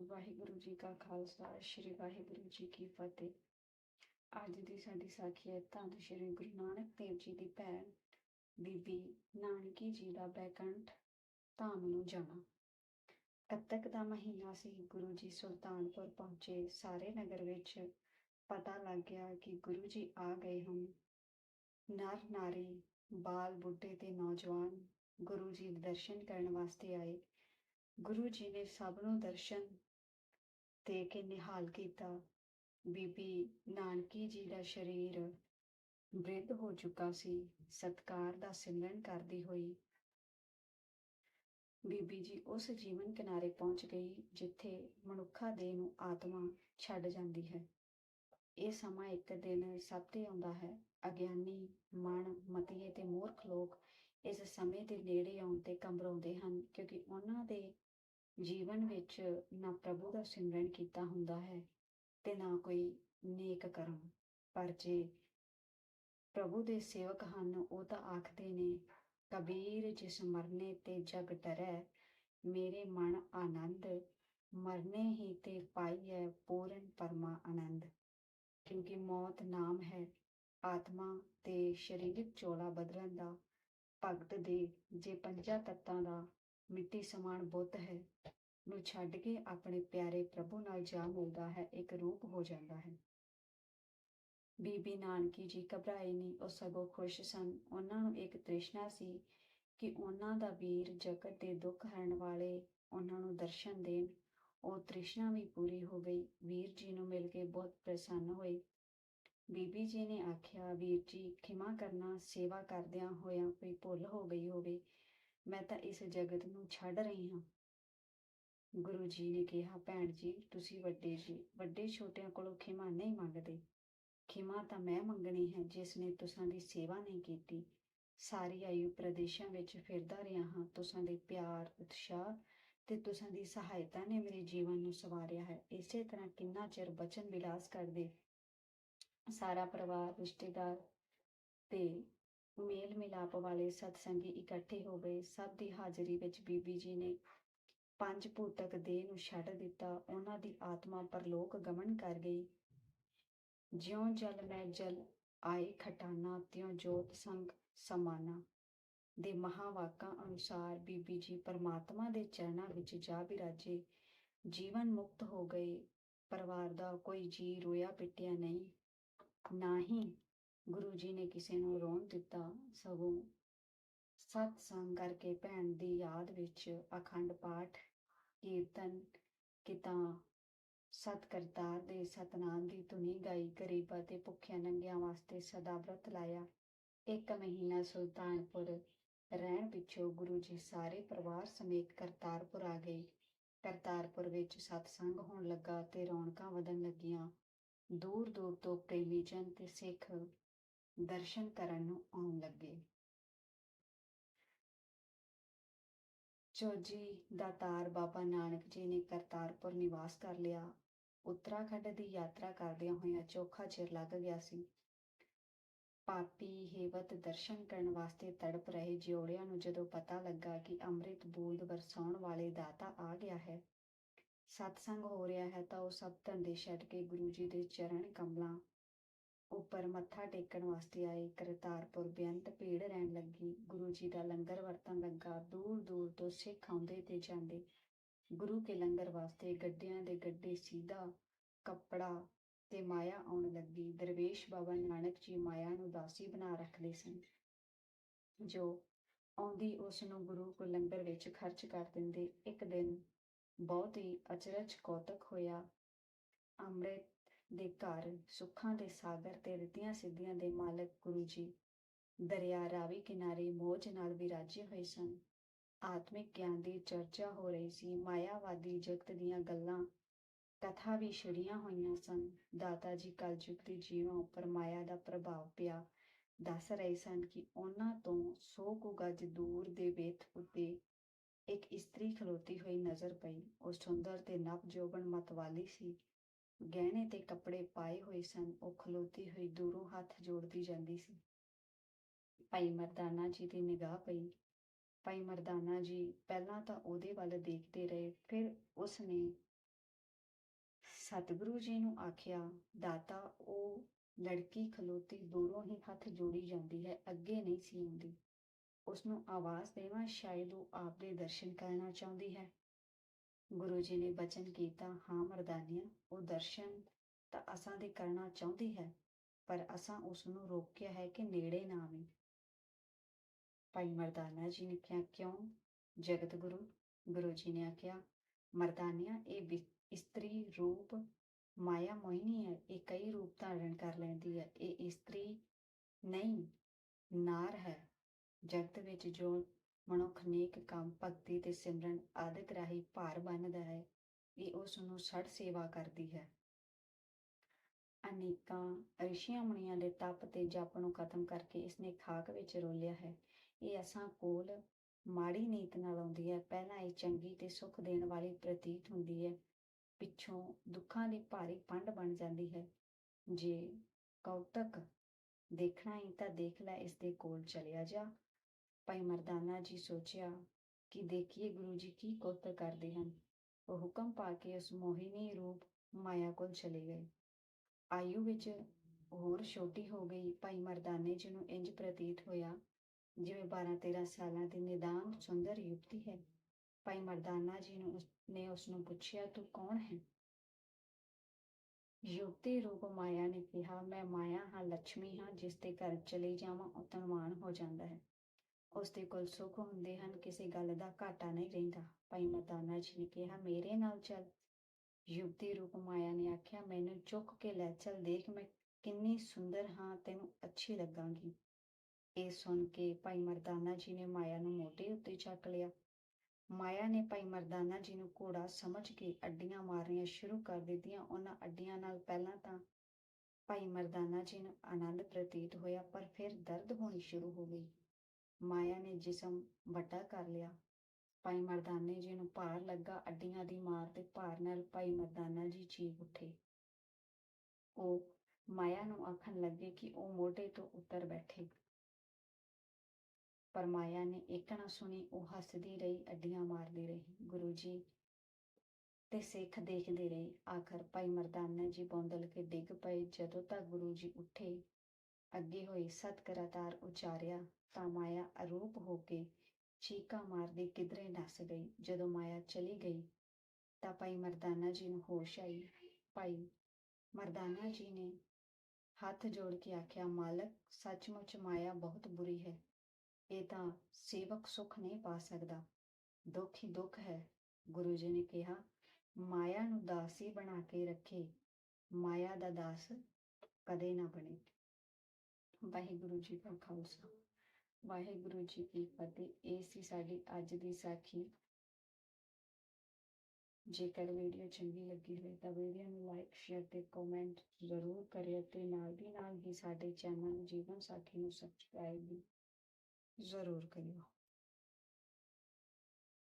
ਵਾਹਿਗੁਰੂ ਜੀ ਕਾ ਖਾਲਸਾ, ਸ੍ਰੀ ਵਾਹਿਗੁਰੂ ਜੀ ਕੀ ਫਤਿਹ। ਅੱਜ ਦੀ ਸਾਡੀ ਸਾਖੀ ਹੈ ਧੰਨ ਸ੍ਰੀ ਗੁਰੂ ਨਾਨਕ ਦੇਵ ਜੀ ਦੀ ਭੈਣ, ਬੀਬੀ ਨਾਨਕੀ ਜੀ ਦਾ ਬੈਕੰਠ, ਧਾਮ ਨੂੰ ਜਾਣਾ ਕੱਤਕ ਦਾ ਮਹੀਨਾ ਸੀ, ਗੁਰੂ ਜੀ ਸੁਲਤਾਨਪੁਰ ਪਹੁੰਚੇ। ਸਾਰੇ ਨਗਰ ਵਿੱਚ ਪਤਾ ਲੱਗ ਗਿਆ ਕਿ ਗੁਰੂ ਜੀ ਆ ਗਏ ਹਨ ਨਰ ਨਾਰੀ, ਬਾਲ ਬੁੱਢੇ ਤੇ ਨੌਜਵਾਨ ਗੁਰੂ ਜੀ ਦੇ ਦਰਸ਼ਨ ਕਰਨ ਵਾਸਤੇ ਆਏ। ਗੁਰੂ ਜੀ ਨੇ ਸਭ ਨੂੰ ਦਰਸ਼ਨ ਦੇ ਕੇ ਨਿਹਾਲ ਕੀਤਾ ਬੀਬੀ ਨਾਨਕੀ ਜੀ ਦਾ ਸਰੀਰ ਬ੍ਰਿਧ ਹੋ ਚੁੱਕਾ ਸੀ, ਸਤਕਾਰ ਦਾ ਸਿਮਰਨ ਕਰਦੀ ਹੋਈ। ਬੀਬੀ ਜੀ ਉਸ ਜੀਵਨ ਕਿਨਾਰੇ ਪਹੁੰਚ ਗਈ, ਜਿੱਥੇ ਮਨੁੱਖਾ ਦੇ ਨੂੰ ਆਤਮਾ ਛੱਡ ਜਾਂਦੀ ਹੈ। ਇਹ ਸਮਾਂ ਇੱਕ ਦਿਨ ਸਭ ਤੇ ਆਉਂਦਾ ਹੈ। ਅਗਿਆਨੀ, ਮਨ ਮਤੀਏ ਤੇ ਮੂਰਖ ਲੋਕ ਇਸ ਸਮੇਂ ਦੇ ਨੇੜੇ ਆਉਣ ਤੇ ਕੰਬਰਾਉਂਦੇ ਹਨ, ਕਿਉਂਕਿ ਉਹਨਾਂ ਦੇ ਜੀਵਨ ਵਿੱਚ ਨਾ ਪ੍ਰਭੂ ਦਾ ਸਿਮਰਨ ਕੀਤਾ ਹੁੰਦਾ ਹੈ ਤੇ ਨਾ ਕੋਈ ਨੇਕ ਕਰਮ। ਪਰ ਜੇ ਪ੍ਰਭੂ ਦੇ ਸੇਵਕ ਹਨ, ਉਹ ਤਾਂ ਆਖਦੇ ਨੇ, ਕਬੀਰ ਜਿਸ ਮਰਨੇ ਤੇ ਜਗ ਡਰੈ ਮੇਰੇ ਮਨ ਆਨੰਦ, ਮਰਨੇ ਹੀ ਤੇ ਪਾਈਐ ਪੂਰਨ ਪਰਮਾ ਆਨੰਦ ਕਿਉਂਕਿ ਮੌਤ ਨਾਮ ਹੈ, ਆਤਮਾ ਤੇ ਸਰੀਰਕ ਚੋਲਾ ਬਦਲਣ ਦਾ, ਭਗਤ ਦੇ ਜੇ ਪੰਜਾਂ ਤੱਤਾਂ ਦਾ ਮਿੱਟੀ ਸਮਾਨ ਬੁੱਤ ਹੈ, ਨੂੰ ਛੱਡ ਕੇ ਆਪਣੇ ਪਿਆਰੇ ਪ੍ਰਭੂ ਨਾਲ ਜਾ ਮਿਲਦਾ ਹੈ, ਇੱਕ ਰੂਪ ਹੋ ਜਾਂਦਾ ਹੈ। ਬੀਬੀ ਨਾਨਕੀ ਜੀ ਘਬਰਾਏ ਨਹੀਂ, ਉਹ ਸਗੋਂ ਖੁਸ਼ ਸਨ। ਉਹਨਾਂ ਨੂੰ ਇੱਕ ਤ੍ਰਿਸ਼ਨਾ ਸੀ ਕਿ ਉਹਨਾਂ ਦਾ ਵੀਰ ਜਗਤ ਦੇ ਦੁੱਖ ਹਰਨ ਵਾਲੇ ਉਹਨਾਂ ਨੂੰ ਦਰਸ਼ਨ ਦੇਣ। ਉਹ ਤ੍ਰਿਸ਼ਨਾ ਵੀ ਪੂਰੀ ਹੋ ਗਈ। ਵੀਰ ਜੀ ਨੂੰ ਮਿਲ ਕੇ ਬਹੁਤ ਪ੍ਰਸੰਨ ਹੋਏ। ਬੀਬੀ ਜੀ ਨੇ ਆਖਿਆ, ਵੀਰ ਜੀ, ਖਿਮਾ ਕਰਨਾ, ਸੇਵਾ ਕਰਦਿਆਂ ਹੋਇਆਂ ਕੋਈ ਭੁੱਲ ਹੋ ਗਈ ਹੋਵੇ ਮੈਂ ਤਾਂ ਇਸ ਜਗਤ ਨੂੰ ਛੱਡ ਰਹੀ ਹਾਂ। ਗੁਰੂ ਜੀ ਨੇ ਕਿਹਾ, ਭੈਣ ਜੀ, ਤੁਸੀਂ ਵੱਡੇ ਜੀ, ਵੱਡੇ ਛੋਟਿਆਂ ਕੋਲੋਂ ਖਿਮਾ ਨਹੀਂ ਮੰਗਦੇ। ਖਿਮਾ ਤਾਂ ਮੈਂ ਮੰਗਣੀ ਹੈ, ਜਿਸ ਨੇ ਤੁਸਾਂ ਦੀ ਸੇਵਾ ਨਹੀਂ ਕੀਤੀ। ਸਾਰੀ ਆਯੂ ਪ੍ਰਦੇਸ਼ਾਂ ਵਿੱਚ ਫਿਰਦਾ ਰਿਹਾ ਹਾਂ। ਤੁਸਾਂ ਦੇ ਪਿਆਰ, ਉਤਸ਼ਾਹ ਤੇ ਤੁਸਾਂ ਦੀ ਸਹਾਇਤਾ ਨੇ ਮੇਰੇ ਜੀਵਨ ਨੂੰ ਸਵਾਰਿਆ ਹੈ। ਇਸੇ ਤਰ੍ਹਾਂ ਕਿੰਨਾ ਚਿਰ ਬਚਨ ਵਿਲਾਸ ਕਰਦੇ। ਸਾਰਾ ਪਰਿਵਾਰ, ਰਿਸ਼ਤੇਦਾਰ ਤੇ ਮੇਲ ਮਿਲਾਪ ਵਾਲੇ ਸਤਸੰਗੀ ਇਕੱਠੇ ਹੋ ਗਏ। ਸਭ ਦੀ ਹਾਜ਼ਰੀ ਵਿੱਚ ਬੀਬੀ ਜੀ ਨੇ ਪੰਜ ਭੂਤਕ ਦੇਹ ਨੂੰ ਛੱਡ ਦਿੱਤਾ। ਉਹਨਾਂ ਦੀ ਆਤਮਾ ਪਰਲੋਕ ਗਮਨ ਕਰ ਗਈ। ਜਿਉਂ ਜਲ ਮੈਂ ਜਲ ਆਏ ਖਟਾਨਾ, ਤਿਉਂ ਜੋਤ ਸੰਗ ਸਮਾਨਾ। ਦੇ ਮਹਾਵਾਕਾਂ ਅਨੁਸਾਰ ਬੀਬੀ ਜੀ ਪਰਮਾਤਮਾ ਦੇ ਚਰਨਾਂ ਵਿੱਚ ਜਾ ਬਿਰਾਜੇ। ਜੀਵਨ ਮੁਕਤ ਹੋ ਗਏ। ਪਰਿਵਾਰ ਦਾ ਕੋਈ ਜੀ ਰੋਇਆ ਪਿੱਟਿਆ ਨਹੀਂ। ਨਾ ਹੀ ਗੁਰੂ ਜੀ ਨੇ ਕਿਸੇ ਨੂੰ ਰੋਣ ਦਿੱਤਾ, ਸਗੋਂ ਸਤ ਸੰਗ ਕਰਕੇ ਭੈਣ ਦੀ ਯਾਦ ਵਿੱਚ ਅਖੰਡ ਪਾਠ, ਕੀਰਤਨ ਕੀਤਾ। ਸਤ ਕਰਤਾਰ ਦੇ ਸਤਨਾਮ ਦੀ ਧੁਨੀ ਗਾਈ, ਗਰੀਬਾਂ ਤੇ ਭੁੱਖਿਆਂ ਨੰਗਿਆਂ ਵਾਸਤੇ ਸਦਾ ਵਰਤ ਲਾਇਆ। ਇੱਕ ਮਹੀਨਾ ਸੁਲਤਾਨਪੁਰ ਰਹਿਣ ਪਿੱਛੋਂ ਗੁਰੂ ਜੀ ਸਾਰੇ ਪਰਿਵਾਰ ਸਮੇਤ ਕਰਤਾਰਪੁਰ ਆ ਗਏ। ਕਰਤਾਰਪੁਰ ਵਿੱਚ ਸਤਸੰਗ ਹੋਣ ਲੱਗਾ ਤੇ ਰੌਣਕਾਂ ਵਧਣ ਲੱਗੀਆਂ। ਦੂਰ ਦੂਰ ਤੋਂ ਪ੍ਰੇਮੀ ਜਨ ਤੇ ਸਿੱਖ ਦਰਸ਼ਨ ਕਰਨ ਨੂੰ ਆਉਣ ਲੱਗੇ ਚੌਜੀ ਦਾਤਾਰ ਬਾਬਾ ਨਾਨਕ ਜੀ ਨੇ ਕਰਤਾਰਪੁਰ ਨਿਵਾਸ ਕਰ ਲਿਆ ਉੱਤਰਾਖੰਡ ਦੀ ਯਾਤਰਾ ਕਰਦਿਆਂ ਹੋਇਆਂ ਚੋਖਾ ਚਿਰ ਲੱਗ ਗਿਆ ਸੀ ਪਾਪੀ ਹੇਵਤ ਦਰਸ਼ਨ ਕਰਨ ਵਾਸਤੇ ਤੜਪ ਰਹੇ ਜਿਉੜਿਆਂ ਨੂੰ ਜਦੋਂ ਪਤਾ ਲੱਗਾ ਕਿ ਅੰਮ੍ਰਿਤ ਬੂੰਦ ਵਰਸਾਉਣ ਵਾਲੇ ਦਾਤਾ ਆ ਗਿਆ ਹੈ ਸਤਸੰਗ ਹੋ ਰਿਹਾ ਹੈ ਤਾਂ ਉਹ ਸਭ ਧੰਦੇ ਛੱਡ ਕੇ ਗੁਰੂ ਜੀ ਦੇ ਚਰਨ ਕਮਲਾਂ ਉੱਪਰ ਮੱਥਾ ਟੇਕਣ ਵਾਸਤੇ ਆਏ ਕਰਤਾਰਪੁਰ ਬੇਅੰਤ ਭੀੜ ਰਹਿਣ ਲੱਗੀ। ਗੁਰੂ ਜੀ ਦਾ ਲੰਗਰ ਵਰਤਣ ਲੱਗਾ। ਦੂਰ ਦੂਰ ਤੋਂ ਸਿੱਖ ਆਉਂਦੇ ਤੇ ਜਾਂਦੇ। ਗੁਰੂ ਕੇ ਲੰਗਰ ਵਾਸਤੇ ਗੱਡਿਆਂ ਦੇ ਗੱਡੇ ਸੀਧਾ ਕੱਪੜਾ ਤੇ ਮਾਇਆ ਆਉਣ ਲੱਗੀ। ਦਰਵੇਸ਼ ਬਾਬਾ ਨਾਨਕ ਜੀ ਮਾਇਆ ਨੂੰ ਦਾਸੀ ਬਣਾ ਰੱਖਦੇ ਸਨ। ਜੋ ਆਉਂਦੀ ਉਸ ਨੂੰ ਗੁਰੂ ਕੋ ਲੰਗਰ ਵਿੱਚ ਖਰਚ ਕਰ ਦਿੰਦੇ। ਇੱਕ ਦਿਨ ਬਹੁਤ ਹੀ ਅਚਰਜ ਕੌਤਕ ਹੋਇਆ। ਅੰਮ੍ਰਿਤ ਦੇ ਘਰ ਸੁੱਖਾਂ ਦੇ ਸਾਗਰ ਤੇ ਰਿਤੀਆਂ ਸਿੱਧੀਆਂ ਦੇ ਮਾਲਕ ਗੁਰੂ ਜੀ ਦਰਿਆ ਰਾਵੀ ਕਿਨਾਰੇ ਮੋਜ ਨਾਲ ਵਿਰਾਜੇ ਹੋਏ ਸਨ। ਆਤਮਿਕ ਗਿਆਨ ਦੀ ਚਰਚਾ ਹੋ ਰਹੀ ਸੀ। ਮਾਇਆਵਾਦੀ ਜਗਤ ਦੀਆਂ ਗੱਲਾਂ, ਕਥਾ ਵੀ ਛੜੀਆਂ ਹੋਈਆਂ ਸਨ। ਦਾਤਾ ਜੀ ਕਲਯੁਗ ਦੇ ਜੀਵਾਂ ਉੱਪਰ ਮਾਇਆ ਦਾ ਪ੍ਰਭਾਵ ਪਿਆ। ਦੱਸ ਰਹੇ ਸਨ ਕਿ ਉਹਨਾਂ ਤੋਂ 100 ਕੁ ਗਜ ਦੂਰ ਦੇ ਵੇਤ ਉੱਤੇ ਇੱਕ ਇਸਤਰੀ ਖਲੋਤੀ ਹੋਈ ਨਜ਼ਰ ਪਈ। ਉਹ ਸੁੰਦਰ ਤੇ ਨਵ ਮਤ ਵਾਲੀ ਸੀ। ਗਹਿਣੇ ਤੇ ਕੱਪੜੇ ਪਾਏ ਹੋਏ ਸਨ, ਉਹ ਖਲੋਤੀ ਹੋਈ ਦੂਰੋਂ ਹੱਥ ਜੋੜਦੀ ਜਾਂਦੀ ਸੀ। ਭਾਈ ਮਰਦਾਨਾ ਜੀ ਦੀ ਨਿਗਾਹ ਪਈ। ਭਾਈ ਮਰਦਾਨਾ ਜੀ ਪਹਿਲਾਂ ਤਾਂ ਉਹਦੇ ਵੱਲ ਦੇਖਦੇ ਰਹੇ, ਫਿਰ ਉਸ ਨੇ ਸਤਿਗੁਰੂ ਜੀ ਨੂੰ ਆਖਿਆ, ਦਾਤਾ, ਉਹ ਲੜਕੀ ਖਲੋਤੀ ਦੂਰੋਂ ਹੀ ਹੱਥ ਜੋੜੀ ਜਾਂਦੀ ਹੈ, ਅੱਗੇ ਨਹੀਂ ਸੀ ਆਉਂਦੀ। ਉਸ ਨੂੰ ਆਵਾਜ਼ ਦੇਵਾਂ, ਸ਼ਾਇਦ ਉਹ ਆਪ ਦੇ ਦਰਸ਼ਨ ਕਰਨਾ ਚਾਹੁੰਦੀ ਹੈ। ਗੁਰੂ ਜੀ ਨੇ ਬਚਨ ਕੀਤਾ, ਹਾਂ ਮਰਦਾਨੀਆਂ, ਉਹ ਦਰਸ਼ਨ ਤਾਂ ਅਸਾਂ ਦੇ ਕਰਨਾ ਚਾਹੁੰਦੀ ਹੈ, ਪਰ ਅਸਾਂ ਉਸ ਨੂੰ ਰੋਕਿਆ ਹੈ ਕਿ ਨੇੜੇ ਨਾ ਆਵੇ। ਭਾਈ ਮਰਦਾਨਾ ਜੀ ਨੇ ਕਿਹਾ, ਕਿਉਂ? ਜਗਤ ਗੁਰੂ। ਗੁਰੂ ਜੀ ਨੇ ਆਖਿਆ, ਮਰਦਾਨਿਆ, ਇਹ ਵਿ- ਇਸਤਰੀ ਰੂਪ ਮਾਇਆ ਮੋਹਿਨੀ ਹੈ, ਇਹ ਕਈ ਰੂਪ ਧਾਰਨ ਕਰ ਲੈਂਦੀ ਹੈ। ਇਹ ਇਸਤਰੀ ਨਹੀਂ, ਨਾਰ ਹੈ। ਜਗਤ ਵਿੱਚ ਜੋ ਮਨੁੱਖ ਨੇਕ ਕੰਮ, ਭਗਤੀ ਤੇ ਸਿਮਰਨ ਆਦਿਕ ਰਾਹੀਂ ਭਾਰ ਬੰਨਦਾ ਹੈ ਇਹ ਉਸ ਨੂੰ ਸੜ ਸੇਵਾ ਕਰਦੀ ਹੈ। ਅਨੇਕਾਂ ਰਿਸ਼ੀਆਂ ਮੁਨੀਆਂ ਦੇ ਤਪ ਤੇ ਜਪ ਨੂੰ ਖਤਮ ਕਰਕੇ ਇਸਨੇ ਖਾਕ ਵਿੱਚ ਰੋਲਿਆ ਹੈ। ਇਹ ਅਸਾਂ ਕੋਲ ਮਾੜੀ ਨੀਤ ਨਾਲ ਆਉਂਦੀ ਹੈ। ਪਹਿਲਾਂ ਇਹ ਚੰਗੀ ਤੇ ਸੁੱਖ ਦੇਣ ਵਾਲੀ ਪ੍ਰਤੀਤ ਹੁੰਦੀ ਹੈ। ਪਿੱਛੋਂ ਦੁੱਖਾਂ ਦੀ ਭਾਰੀ ਪੰਡ ਬਣ ਜਾਂਦੀ ਹੈ। ਜੇ ਕੌਤਕ ਦੇਖਣਾ ਹੀ ਤਾਂ ਦੇਖ ਲੈ, ਇਸ ਦੇ ਕੋਲ ਚਲਿਆ ਜਾ। ਭਾਈ ਮਰਦਾਨਾ ਜੀ ਸੋਚਿਆ ਕਿ ਦੇਖੀਏ ਗੁਰੂ ਜੀ ਕੀ ਕੌਤਕ ਕਰਦੇ ਹਨ। ਉਹ ਹੁਕਮ ਪਾ ਕੇ ਉਸ ਮੋਹਿਨੀ ਰੂਪ ਮਾਇਆ ਕੋਲ ਚਲੇ ਗਏ। ਆਯੂ ਵਿੱਚ ਹੋਰ ਛੋਟੀ ਹੋ ਗਈ ਭਾਈ ਮਰਦਾਨੇ ਜੀ ਨੂੰ ਇੰਜ ਪ੍ਰਤੀਤ ਹੋਇਆ ਜਿਵੇਂ 12-13 ਸਾਲਾਂ ਦੀ ਨਿਦਾਨ ਸੁੰਦਰ ਯੁਵਤੀ ਹੈ। ਭਾਈ ਮਰਦਾਨਾ ਜੀ ਨੂੰ ਉਸ- ਨੇ ਉਸ ਨੂੰ ਪੁੱਛਿਆ, ਤੂੰ ਕੌਣ ਹੈ? ਯੁਵਤੀ ਰੂਪ ਮਾਇਆ ਨੇ ਕਿਹਾ, ਮੈਂ ਮਾਇਆ ਹਾਂ ਲక్ష్ਮੀ ਹਾਂ, ਜਿਸ ਦੇ ਘਰ ਚਲੇ ਜਾਵਾਂ ਉਹ ਤਨਵਾਨ ਹੋ ਜਾਂਦਾ ਹੈ। ਉਸ ਦੇ ਕੋਲ ਸੁੱਖ ਹੁੰਦੇ ਹਨ, ਕਿਸੇ ਗੱਲ ਦਾ ਘਾਟਾ ਨਹੀਂ ਰਹਿੰਦਾ। ਭਾਈ ਮਰਦਾਨਾ ਜੀ ਨੇ ਕਿਹਾ, ਮੇਰੇ ਨਾਲ ਚੱਲ। ਯੁਵਤੀ ਰੂਪ ਮਾਇਆ ਨੇ ਆਖਿਆ, ਮੈਨੂੰ ਚੁੱਕ ਕੇ ਲੈ ਚੱਲ, ਦੇਖ ਮੈਂ ਕਿੰਨੀ ਸੁੰਦਰ ਹਾਂ, ਤੈਨੂੰ ਅੱਛੀ ਲੱਗਾਂਗੀ। ਇਹ ਸੁਣ ਕੇ ਭਾਈ ਮਰਦਾਨਾ ਜੀ ਨੇ ਮਾਇਆ ਨੂੰ ਮੋਢੇ ਉੱਤੇ ਚੱਕ ਲਿਆ। ਮਾਇਆ ਨੇ ਭਾਈ ਮਰਦਾਨਾ ਜੀ ਨੂੰ ਘੋੜਾ ਸਮਝ ਕੇ ਅੱਡੀਆਂ ਮਾਰਨੀਆਂ ਸ਼ੁਰੂ ਕਰ ਦਿੱਤੀਆਂ। ਉਹਨਾਂ ਅੱਡੀਆਂ ਨਾਲ ਪਹਿਲਾਂ ਤਾਂ ਭਾਈ ਮਰਦਾਨਾ ਜੀ ਨੂੰ ਆਨੰਦ ਪ੍ਰਤੀਤ ਹੋਇਆ, ਪਰ ਫਿਰ ਦਰਦ ਹੋਣੀ ਸ਼ੁਰੂ ਹੋ ਗਈ। ਮਾਇਆ ਨੇ ਜਿਸਮ ਵੱਡਾ ਕਰ ਲਿਆ, ਭਾਈ ਮਰਦਾਨੇ ਜੀ ਨੂੰ ਭਾਰ ਲੱਗਾ, ਅੱਡੀਆਂ ਦੀ ਮਾਰ ਤੇ ਭਾਰ ਨਾਲ ਭਾਈ ਮਰਦਾਨਾ ਜੀ ਚੀਕ ਉੱਠੇ। ਉਹ ਮਾਇਆ ਨੂੰ ਆਖਣ ਲੱਗੇ ਕਿ ਉਹ ਮੋਢੇ ਤੋਂ ਉੱਤਰ ਬੈਠੇ। ਪਰ ਮਾਇਆ ਨੇ ਇੱਕ ਨਾ ਸੁਣੀ, ਉਹ ਹੱਸਦੀ ਰਹੀ, ਅੱਡੀਆਂ ਮਾਰਦੀ ਰਹੀ। ਗੁਰੂ ਜੀ ਤੇ ਸਿੱਖ ਦੇਖਦੇ ਰਹੇ। ਆਖਰ ਭਾਈ ਮਰਦਾਨਾ ਜੀ ਬੌਂਦਲ ਕੇ ਡਿੱਗ ਪਏ। ਜਦੋਂ ਤੱਕ ਗੁਰੂ ਜੀ ਉੱਠੇ, ਅੱਗੇ ਹੋਈ ਸਤ ਕਰਤਾਰ ਉਚਾਰਿਆ ਤਾਂ ਮਾਇਆ ਅਰੂਪ ਹੋ ਕੇ ਚੀਕਾ ਮਾਰਦੀ ਕਿਧਰੇ ਨੱਸ ਗਈ। ਜਦੋਂ ਮਾਇਆ ਚਲੀ ਗਈ ਤਾਂ ਭਾਈ ਮਰਦਾਨਾ ਜੀ ਨੂੰ ਹੋਸ਼ ਆਈ। ਭਾਈ ਮਰਦਾਨਾ ਜੀ ਨੇ ਹੱਥ ਜੋੜ ਕੇ ਆਖਿਆ, ਮਾਲਕ, ਸੱਚਮੁੱਚ ਮਾਇਆ ਬਹੁਤ ਬੁਰੀ ਹੈ। ਇਹ ਤਾਂ ਸੇਵਕ ਸੁਖ ਨਹੀਂ ਪਾ ਸਕਦਾ। ਦੁੱਖ ਹੀ ਦੁੱਖ ਹੈ। ਗੁਰੂ ਜੀ ਨੇ ਕਿਹਾ, ਮਾਇਆ ਨੂੰ ਦਾਸ ਹੀ ਬਣਾ ਕੇ ਰੱਖੇ। ਮਾਇਆ ਦਾ ਦਾਸ ਕਦੇ ਨਾ ਬਣੇ। ਵਾਹਿਗੁਰੂ ਜੀ ਕਾ ਖਾਲਸਾ। ਵਾਹਿਗੁਰੂ ਜੀ ਕੀ ਫਤਿਹ। ਇਹ ਸੀ ਸਾਡੀ ਅੱਜ ਦੀ ਸਾਖੀ। ਜੇਕਰ ਵੀਡੀਓ ਚੰਗੀ ਲੱਗੀ ਹੋਵੇ ਤਾਂ ਵੀਡੀਓ ਨੂੰ ਲਾਈਕ, ਸ਼ੇਅਰ ਤੇ ਕਮੈਂਟ ਜ਼ਰੂਰ ਕਰਿਓ ਤੇ ਨਾਲ ਦੀ ਨਾਲ ਹੀ ਸਾਡੇ ਚੈਨਲ ਜੀਵਨ ਸਾਖੀ ਨੂੰ ਸਬਸਕ੍ਰਾਈਬ ਵੀ ਜ਼ਰੂਰ ਕਰਿਓ।